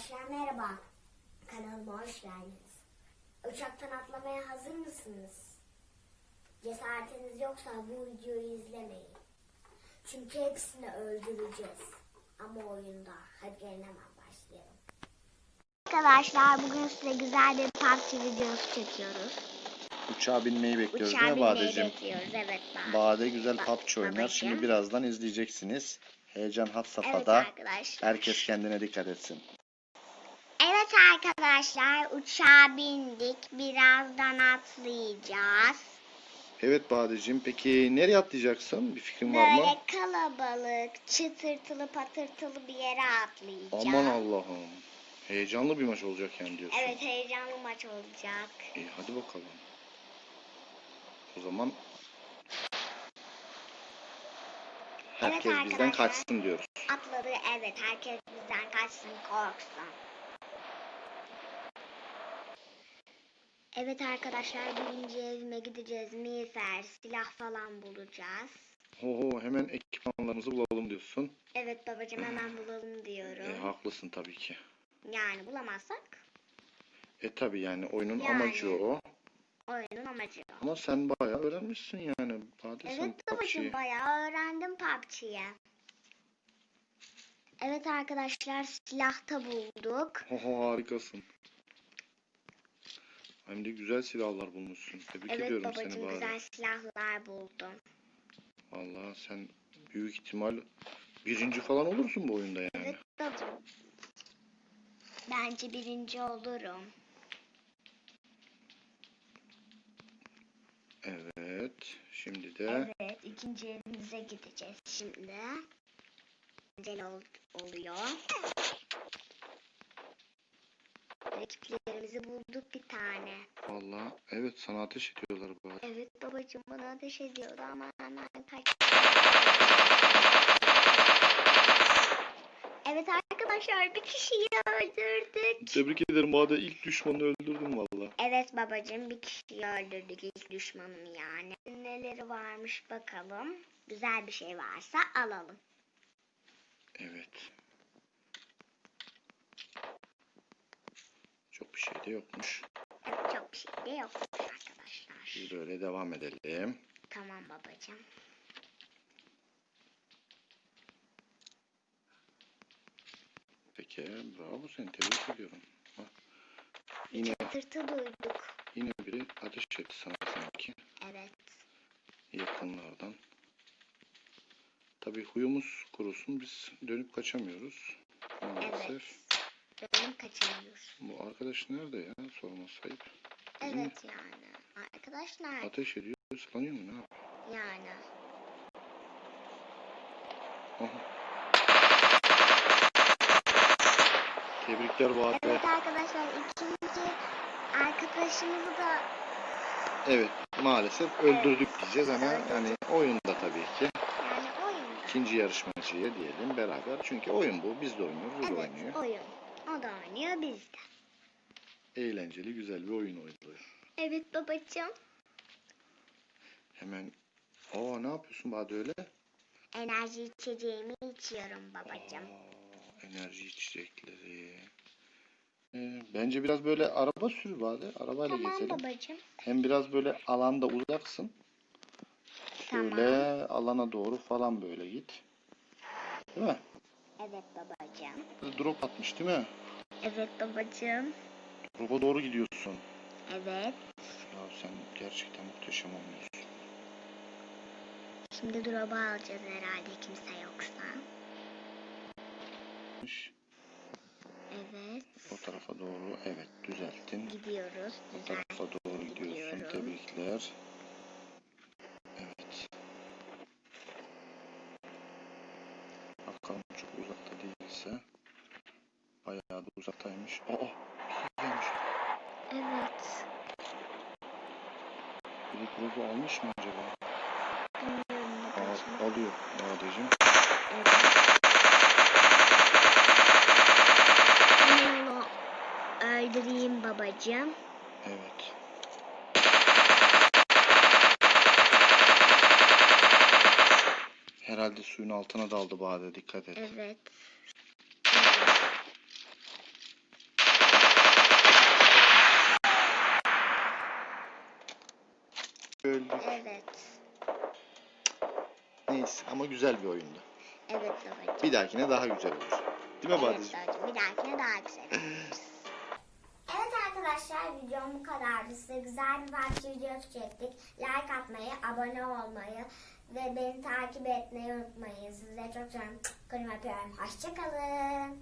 Arkadaşlar merhaba. Kanalıma hoş geldiniz. Uçaktan atlamaya hazır mısınız? Cesaretiniz yoksa bu videoyu izlemeyin. Çünkü hepsini öldüreceğiz. Ama oyunda. Hadi gelin hemen başlayalım. Arkadaşlar bugün size güzel bir PUBG videosu çekiyoruz. Uçağa binmeyi bekliyoruz Uçağa değil mi Badeciğim? bekliyoruz. Evet Bade. Bade güzel Ba- PUBG oynar. babacığım. Şimdi birazdan izleyeceksiniz. Heyecan had Evet safhada. arkadaşlar. Herkes kendine dikkat etsin. Evet arkadaşlar uçağa bindik. Birazdan atlayacağız. Evet Badeciğim peki nereye atlayacaksın? Bir fikrin var mı? Böyle kalabalık, çıtırtılı patırtılı bir yere atlayacağız. Aman Allah'ım. Heyecanlı bir maç olacak yani diyorsun. Evet heyecanlı maç olacak. İyi hadi bakalım. O zaman Evet herkes bizden arkadaşlar. kaçsın diyoruz. Atladı evet herkes bizden kaçsın korksun. Evet arkadaşlar birinci evime gideceğiz. Miğfer, silah falan bulacağız. Oho hemen ekipmanlarımızı bulalım diyorsun. Evet babacığım hemen bulalım E, diyorum. haklısın tabii ki. Yani bulamazsak E tabii yani oyunun Yani. amacı o. oyunun amacı o. Ama sen bayağı öğrenmişsin yani. Sen Evet babacığım bayağı öğrendim PUBG'yi. Evet arkadaşlar silah da bulduk. Oho harikasın. Hem de güzel silahlar bulmuşsun. Tebrik Evet ediyorum babacığım seni bari. güzel silahlar buldum. Vallahi sen büyük ihtimal birinci falan olursun bu oyunda yani. Evet babacığım. Bence birinci olurum. Evet. Şimdi de Evet ikinci evimize gideceğiz şimdi. Güzel ol- oluyor. Rakiplerimizi bulduk bir tane. vallahi evet sana ateş ediyorlar bari. Evet babacığım bana ateş ediyordu ama hemen kaç. Evet arkadaşlar bir kişiyi öldürdük. Tebrik ederim Bade ilk düşmanı öldürdün vallahi. Evet babacığım bir kişiyi öldürdük ilk düşmanım yani. Neleri varmış bakalım. Güzel bir şey varsa alalım. Evet. Çok bir şey de yokmuş. Evet çok bir şey de yok arkadaşlar. Biz böyle devam edelim. Tamam babacığım. Peki bravo seni tebrik ediyorum. Bak, Yine Tırtı duyduk. yine biri ateş etti sana sanki. Evet. yakınlardan. Tabii huyumuz kurusun biz dönüp kaçamıyoruz maalesef. Evet. Benim kaçamıyoruz. Bu arkadaş nerede ya sorması ayıp. Değil mi? Evet yani. Arkadaşlar Ateş ediyor ıslanıyor mu ne yapıyor? yani. Aha. Tebrikler Bahadır. Evet arkadaşlar ikinci arkadaşımızı da Evet maalesef öldürdük diyeceğiz ama yani oyunda tabii ki. yani oyunda. ikinci yarışmacıya diyelim beraber. Çünkü oyun bu. Biz de oynuyoruz. Evet oynuyor. oyun. O da oynuyor biz de. Eğlenceli güzel bir oyun oynuyor. Evet babacığım. Hemen Aa ne yapıyorsun Bade öyle? Enerji içeceğimi içiyorum babacığım. Aa, enerji içecekleri. Ee, bence biraz böyle araba sür Bade. Arabayla Tamam gezelim. babacığım. Hem biraz böyle alanda uzaksın. Şöyle alana doğru falan böyle git. Değil mi? Evet babacığım. Drop atmış değil mi? Evet babacığım. Drop'a doğru gidiyorsun. Evet. Ya sen gerçekten muhteşem oynuyorsun. Şimdi drop'u alacağız herhalde kimse yoksa. Evet. O tarafa doğru evet düzelttin. Gidiyoruz. O tarafa doğru gidiyorsun. gidiyorum. Tebrikler. Evet. Bakalım çok uzakta değilse. Bayağı da uzaktaymış. Aa! bir gelmiş. Evet. Biri grubu almış mı acaba? Bilmiyorum. Al, alıyor. Evet. Onu öldüreyim babacığım. Evet. Herhalde suyun altına daldı Bade dikkat et. Evet. Öldük. Evet. Neyse ama güzel bir oyundu. Evet babacığım. Bir dahakine daha güzel olur. Değil mi Evet Badeciğim? babacığım. Bir dahakine daha güzel. evet arkadaşlar videom bu kadardı. Size güzel bir parça videosu çektik. Like atmayı, abone olmayı ve beni takip etmeyi unutmayın. Size çok seviyorum. Kırım öpüyorum. Hoşçakalın.